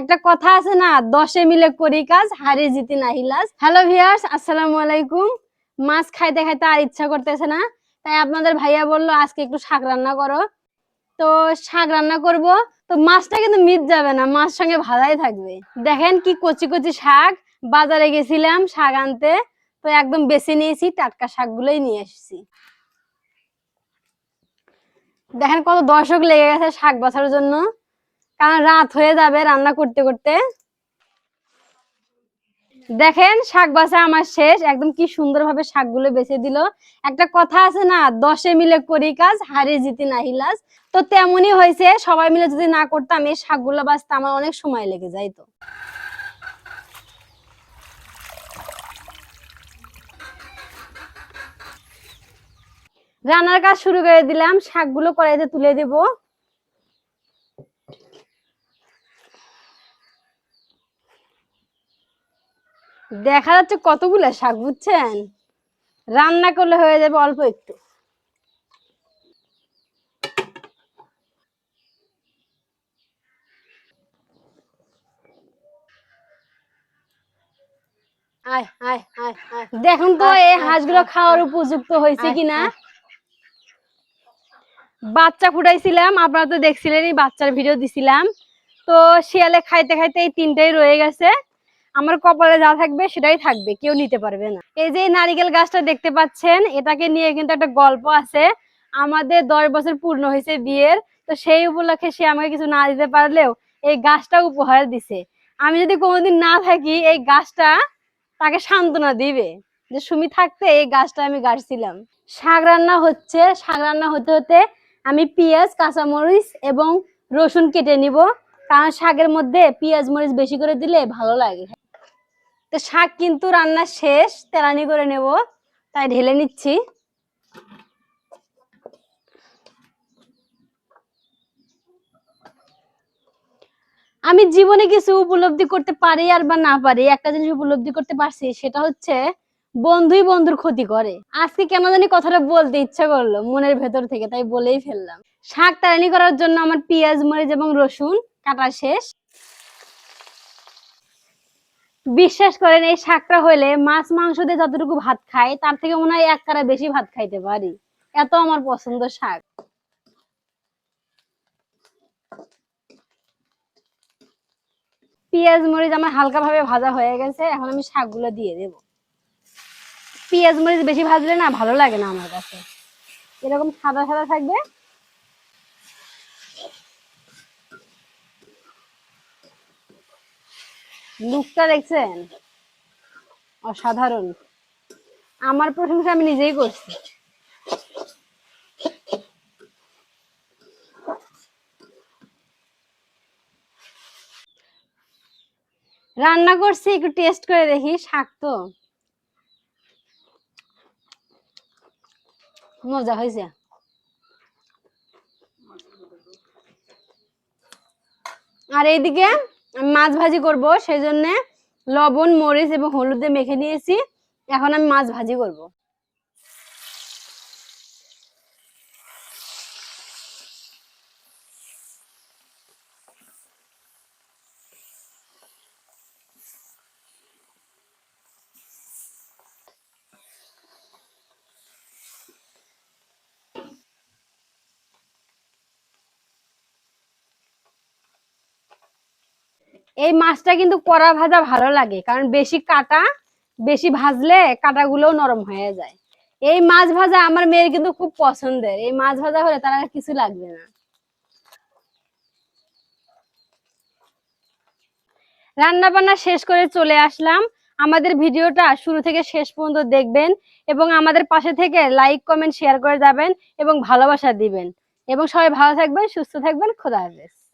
একটা কথা আছে না, দশে মিলে করি কাজ, হারে জিতি নাহিলাস হ্যালো ভিয়ার্স আসসালামু আলাইকুম। মাছ খাইতে খাইতে আর ইচ্ছা করতেছে না, তাই আপনাদের ভাইয়া বলল, আজকে একটু শাক রান্না করো। তো শাক রান্না করব, তো মাছটা কিন্তু মিট যাবে না, মাছ সঙ্গে ভাজাই থাকবে। দেখেন কি কচি কচি শাক, বাজারে গেছিলাম শাক আনতে, তো একদম বেছে নিয়েছি, টাটকা শাকগুলোই নিয়ে এসেছি। দেখেন কত দর্শক লেগে গেছে শাক বাছার জন্য। কারণ রাত হয়ে যাবে রান্না করতে করতে। দেখেন শাক বাছা আমার শেষ, একদম কি সুন্দরভাবে শাকগুলো বেছে দিল। একটা কথা আছে না, দশে মিলে করি কাজ, হারে জিতি নাহিলাস তো তেমনই হয়েছে, সবাই মিলে যদি না করতাম এই শাকগুলো বাঁচতে আমার অনেক সময় লেগে যাইতো রান্নার কাজ শুরু করে দিলাম, শাকগুলো কড়াইতে তুলে দেব। দেখা যাচ্ছে কতগুলো শাক বুঝছেন? রান্না করলে হয়ে যাবে অল্প একটু। দেখুন তো এই হাঁসগুলো খাওয়ার উপযুক্ত হয়েছে কিনা? বাচ্চা ফুটাইছিলাম আপনারা তো দেখছিলেন এই বাচ্চার ভিডিও দিছিলাম। তো শিয়ালে খাইতে খাইতে এই তিনটাই রয়ে গেছে। আমার কপালে যা থাকবে সেটাই থাকবে, কেউ নিতে পারবে না। এই যে নারিকেল গাছটা দেখতে পাচ্ছেন, এটাকে নিয়ে কিন্তু একটা গল্প আছে। আমাদের দশ বছর পূর্ণ হয়েছে বিয়ের, তো সেই উপলক্ষে সে আমাকে কিছু না দিতে পারলেও এই গাছটা উপহার দিছে। আমি যদি কোনোদিন না থাকি, এই গাছটা তাকে সান্ত্বনা দিবে যে, সুমি থাকতে এই গাছটা আমি গাছছিলাম শাক রান্না হচ্ছে, শাক রান্না হতে হতে আমি পেঁয়াজ, কাঁচামরিচ এবং রসুন কেটে নিব। কারণ শাকের মধ্যে পেঁয়াজ, মরিচ বেশি করে দিলে ভালো লাগে। তো শাক কিন্তু রান্না শেষ, তেলানি করে নেব, তাই ঢেলে নিচ্ছি। আমি জীবনে কিছু উপলব্ধি করতে পারি আর বা না পারি, একটা জিনিস উপলব্ধি করতে পারছি, সেটা হচ্ছে বন্ধুই বন্ধুর ক্ষতি করে। আজকে কেন জানি কথাটা বলতে ইচ্ছা করল, মনের ভেতর থেকে, তাই বলেই ফেললাম। শাক তাড়ানি করার জন্য আমার পেঁয়াজ, মরিচ এবং রসুন কাটা শেষ। বিশ্বাস করেন, এই শাকটা হইলে মাছ, মাংস দিয়ে যতটুকু ভাত খাই, তার থেকে মনে হয় এক কারা বেশি ভাত খাইতে পারি। এত আমার পছন্দ শাক। পেঁয়াজ, মরিচ আমার হালকা ভাবে ভাজা হয়ে গেছে, এখন আমি শাকগুলো দিয়ে দেব। পেঁয়াজ, মরিচ বেশি ভাজলে না ভালো লাগে না আমার কাছে। এরকম সাদা সাদা থাকবে। লুকটা দেখছেন? অসাধারণ। আমার প্রশংসা আমি নিজেই করছি। রান্না করছি, একটু টেস্ট করে দেখি, শাক তো। মজা হয়েছে। আর এইদিকে মাছ ভাজি করব, সেই জন্যে লবণ, মরিচ এবং হলুদে মেখে নিয়েছি। এখন আমি মাছ ভাজি করব। এই মাছটা কিন্তু কড়া ভাজা ভালো লাগে, কারণ বেশি কাটা, বেশি ভাজলে কাটাগুলোও নরম হয়ে যায়। এই মাছ ভাজা আমার মেয়ের কিন্তু খুব পছন্দের, এই মাছ ভাজা হলে তার কিছু লাগবে না। রান্না বান্না শেষ করে চলে আসলাম। আমাদের ভিডিওটা শুরু থেকে শেষ পর্যন্ত দেখবেন এবং আমাদের পাশে থেকে লাইক কমেন্ট শেয়ার করে যাবেন এবং ভালোবাসা দিবেন। এবং সবাই ভালো থাকবেন, সুস্থ থাকবেন, খোদা হাফেজ।